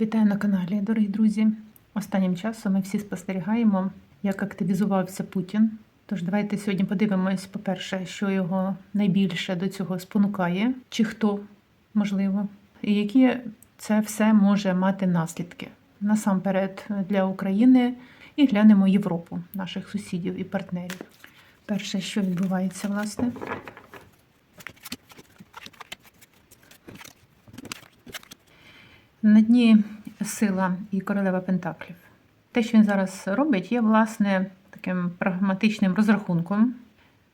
Вітаю на каналі, дорогі друзі. Останнім часом ми всі спостерігаємо, як активізувався Путін. Тож давайте сьогодні подивимось, по-перше, що його найбільше до цього спонукає, чи хто можливо, і які це все може мати наслідки насамперед для України і глянемо Європу, наших сусідів і партнерів. Перше, що відбувається, власне. На дні сила і королева Пентаклів. Те, що він зараз робить, є власне таким прагматичним розрахунком,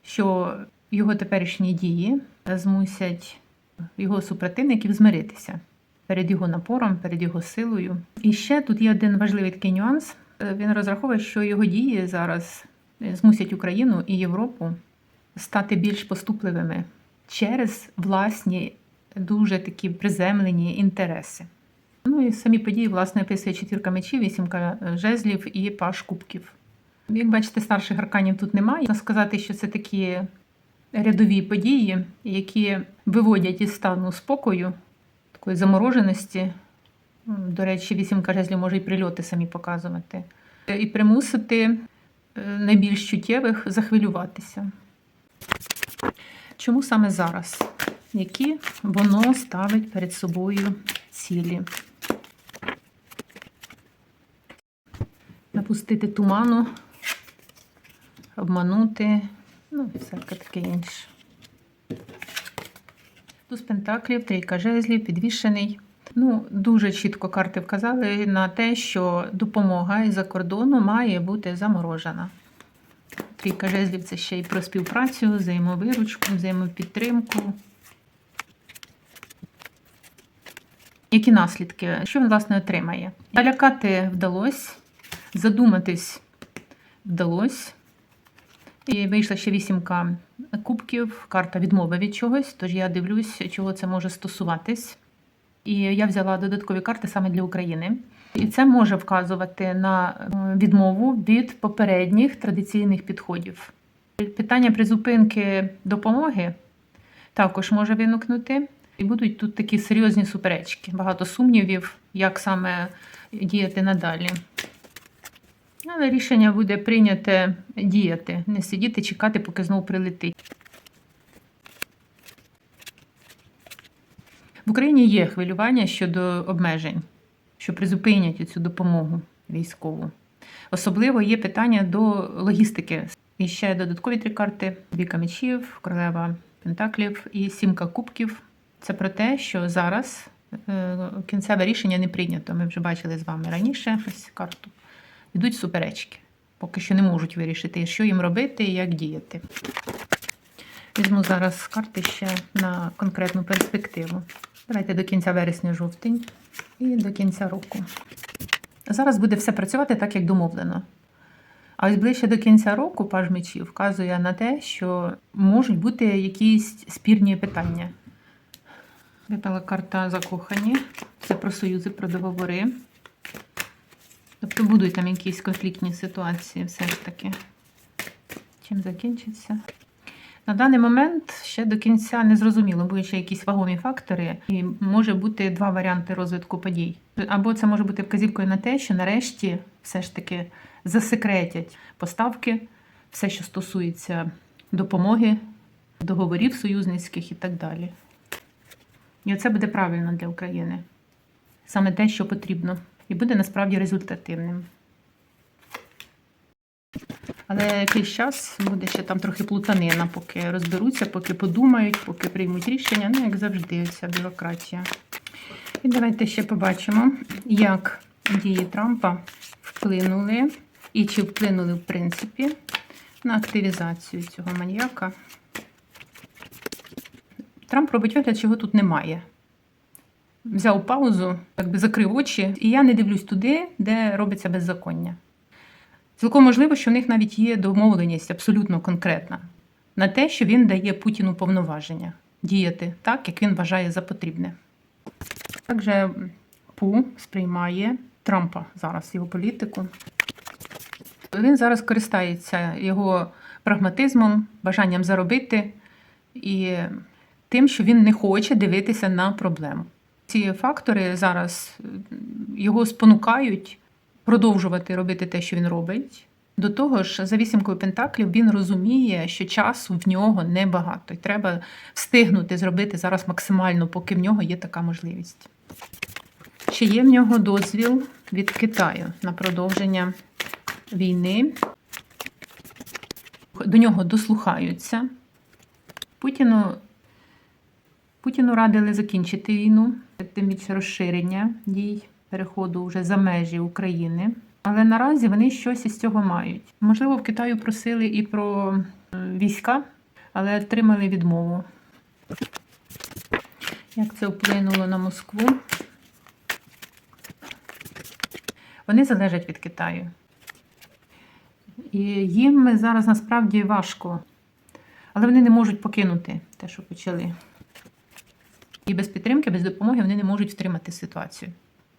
що його теперішні дії змусять його супротивників змиритися перед його напором, перед його силою. І ще тут є один важливий такий нюанс. Він розраховує, що його дії зараз змусять Україну і Європу стати більш поступливими через власні дуже такі приземлені інтереси. Ну і самі події, власне, описує четвірка мечів, вісімка жезлів і паш кубків. Як бачите, старших арканів тут немає. Можна сказати, що це такі рядові події, які виводять із стану спокою, такої замороженості. До речі, вісімка жезлів може і прильоти самі показувати, і примусити найбільш чуттєвих захвилюватися. Чому саме зараз? Які воно ставить перед собою цілі? Напустити туману, обманути, ну і всяке таке інше. Туз пентаклів, трійка жезлів, підвішений. Ну, дуже чітко карти вказали на те, що допомога із-за кордону має бути заморожена. Трійка жезлів це ще й про співпрацю, взаємовиручку, взаємопідтримку. Які наслідки? Що він, власне, отримає? Налякати вдалося, задуматись вдалося. І вийшла ще вісімка кубків, карта відмови від чогось, тож я дивлюсь, чого це може стосуватись. І я взяла додаткові карти саме для України. І це може вказувати на відмову від попередніх традиційних підходів. Питання призупинки допомоги також може виникнути. І будуть тут такі серйозні суперечки, багато сумнівів, як саме діяти надалі. Але рішення буде прийняте діяти, не сидіти, чекати, поки знову прилетить. В Україні є хвилювання щодо обмежень, що призупинять цю допомогу військову. Особливо є питання до логістики. І ще додаткові три карти: Віка мечів, королева пентаклів і сімка кубків. Це про те, що зараз кінцеве рішення не прийнято. Ми вже бачили з вами раніше ось карту. Йдуть суперечки. Поки що не можуть вирішити, що їм робити і як діяти. Візьму зараз карти ще на конкретну перспективу. Давайте до кінця вересня-жовтень і до кінця року. Зараз буде все працювати так, як домовлено. А ось ближче до кінця року паж мечів вказує на те, що можуть бути якісь спірні питання. Випала карта закохані. Це про союзи, про договори. Тобто будуть там якісь конфліктні ситуації, все ж таки. Чим закінчиться? На даний момент ще до кінця не зрозуміло, будуть ще якісь вагомі фактори, і може бути два варіанти розвитку подій. Або це може бути вказівкою на те, що нарешті все ж таки засекретять поставки, все, що стосується допомоги, договорів союзницьких і так далі. І оце буде правильно для України. Саме те, що потрібно. І буде насправді результативним. Але якийсь час буде ще там трохи плутанина, поки розберуться, поки подумають, поки приймуть рішення. Ну, як завжди, ця бюрократія. І давайте ще побачимо, як дії Трампа вплинули, і чи вплинули, в принципі, на активізацію цього маньяка. Трамп робить вигляд, чого тут немає. Взяв паузу, якби закрив очі, і я не дивлюсь туди, де робиться беззаконня. Цілком можливо, що в них навіть є домовленість абсолютно конкретна на те, що він дає Путіну повноваження діяти так, як він вважає за потрібне. Також Пу сприймає Трампа зараз, його політику. Він зараз користається його прагматизмом, бажанням заробити і тим, що він не хоче дивитися на проблему. Ці фактори зараз його спонукають продовжувати робити те, що він робить. До того ж, за вісімкою пентаклів він розуміє, що часу в нього небагато, і треба встигнути зробити зараз максимально, поки в нього є така можливість. Чи є в нього дозвіл від Китаю на продовження війни? До нього дослухаються. Путіну, Путіну радили закінчити війну, тим більше розширення дій переходу вже за межі України. Але наразі вони щось із цього мають. Можливо, в Китаю просили і про е, війська, але отримали відмову. Як це вплинуло на Москву? Вони залежать від Китаю. І їм зараз насправді важко. Але вони не можуть покинути те, що почали. І без підтримки, без допомоги вони не можуть втримати ситуацію.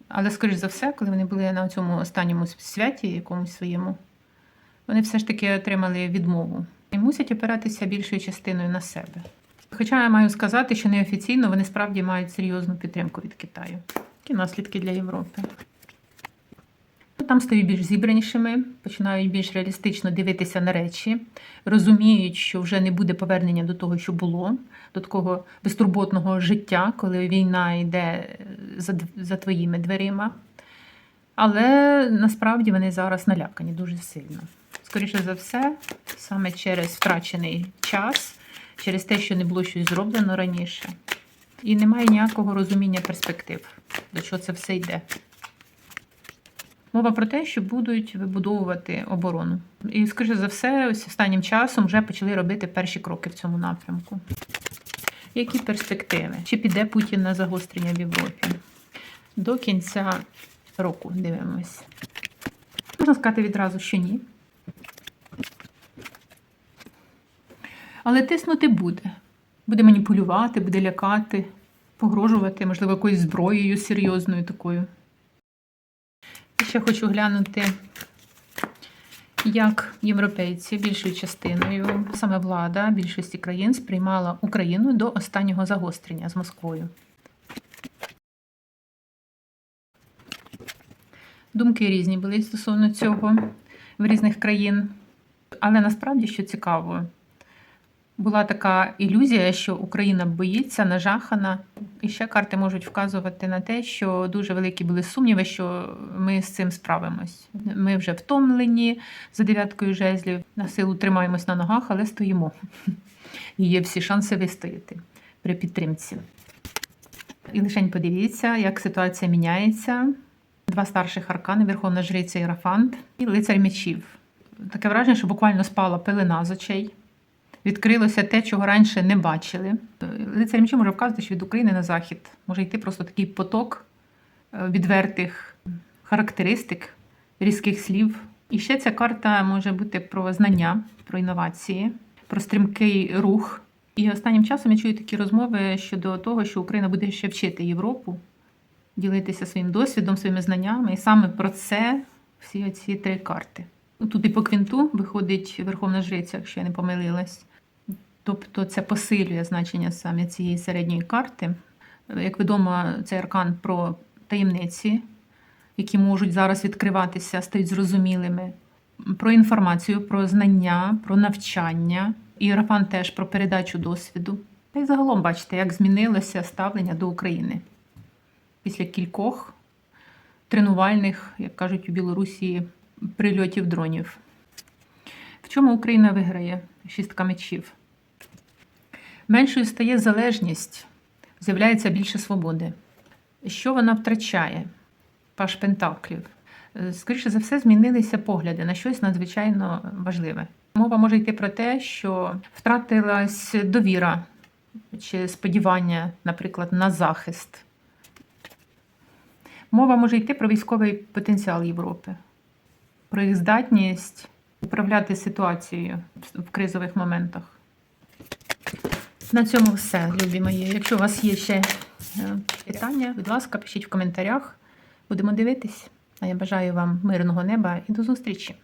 Але, скоріш за все, коли вони були на цьому останньому святі, якомусь своєму, вони все ж таки отримали відмову і мусять опиратися більшою частиною на себе. Хоча я маю сказати, що неофіційно вони справді мають серйозну підтримку від Китаю. Такі наслідки для Європи? Ну, Там стають більш зібранішими, починають більш реалістично дивитися на речі, розуміють, що вже не буде повернення до того, що було, до такого безтурботного життя, коли війна йде за, за твоїми дверима. Але насправді вони зараз налякані дуже сильно. Скоріше за все, саме через втрачений час, через те, що не було щось зроблено раніше. І немає ніякого розуміння перспектив, до чого це все йде. Мова про те, що будуть вибудовувати оборону. І, скоріше за все, ось останнім часом вже почали робити перші кроки в цьому напрямку. Які перспективи? Чи піде Путін на загострення в Європі? До кінця року дивимось. Можна сказати відразу, що ні. Але тиснути буде. Буде маніпулювати, буде лякати, погрожувати, можливо, якоюсь зброєю серйозною такою. Ще хочу глянути, як європейці більшою частиною, саме влада більшості країн сприймала Україну до останнього загострення з Москвою. Думки різні були стосовно цього в різних країн. Але насправді, що цікаво, була така ілюзія, що Україна боїться, нажахана. І ще карти можуть вказувати на те, що дуже великі були сумніви, що ми з цим справимось. Ми вже втомлені за дев'яткою жезлів, на силу тримаємось на ногах, але стоїмо. І є всі шанси вистояти при підтримці. І лишень подивіться, як ситуація міняється. Два старших аркани, Верховна Жриця Ірафант і лицар мечів. Таке враження, що буквально спала пелена з очей. Відкрилося те, чого раніше не бачили. Лицар мечів може вказувати, що від України на захід може йти просто такий поток е, відвертих характеристик, різких слів. І ще ця карта може бути про знання, про інновації, про стрімкий рух. І останнім часом я чую такі розмови щодо того, що Україна буде ще вчити Європу, ділитися своїм досвідом, своїми знаннями. І саме про це всі ці три карти. Тут і по квінту виходить Верховна Жриця, якщо я не помилилась. Тобто це посилює значення саме цієї середньої карти. Як відомо, цей аркан про таємниці, які можуть зараз відкриватися, стають зрозумілими, про інформацію, про знання, про навчання. І Іерофант теж про передачу досвіду. Та й загалом бачите, як змінилося ставлення до України після кількох тренувальних, як кажуть у Білорусі, прильотів дронів. В чому Україна виграє? Шістка мечів. Меншою стає залежність, з'являється більше свободи. Що вона втрачає? Паш Пентаклів. Е, Скоріше за все, змінилися погляди на щось надзвичайно важливе. Мова може йти про те, що втратилась довіра чи сподівання, наприклад, на захист. Мова може йти про військовий потенціал Європи, про їх здатність управляти ситуацією в кризових моментах. На цьому все, любі мої. Якщо у вас є ще е, питання, будь ласка, пишіть в коментарях. Будемо дивитись. А я бажаю вам мирного неба і до зустрічі!